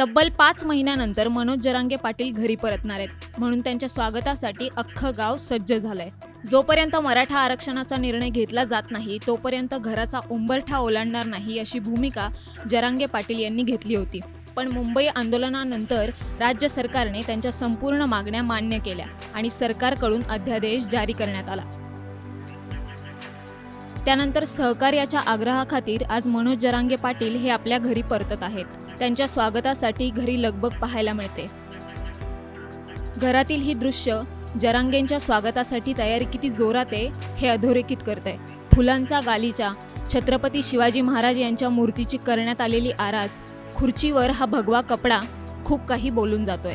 तब्बल पाच महिन्यानंतर मनोज जरांगे पाटील घरी परतणार आहेत. म्हणून त्यांच्या स्वागतासाठी अख्खं गाव सज्ज झालंय. जोपर्यंत मराठा आरक्षणाचा निर्णय घेतला जात नाही तोपर्यंत घराचा उंबरठा ओलांडणार नाही अशी भूमिका जरांगे पाटील यांनी घेतली होती. पण मुंबई आंदोलनानंतर राज्य सरकारने त्यांच्या संपूर्ण मागण्या मान्य केल्या आणि सरकारकडून अध्यादेश जारी करण्यात आला. त्यानंतर सहकार्याच्या आग्रहाखातीर आज मनोज जरांगे पाटील हे आपल्या घरी परतत आहेत. त्यांच्या स्वागतासाठी घरी लगबग पाहायला मिळते. घरातील ही दृश्य जरांगेंच्या स्वागतासाठी तयारी किती जोरात आहे हे अधोरेखित करते. फुलांचा गालीचा छत्रपती शिवाजी महाराज यांच्या मूर्तीची करण्यात आलेली आरास खुर्चीवर हा भगवा कपडा खूप काही बोलून जातोय.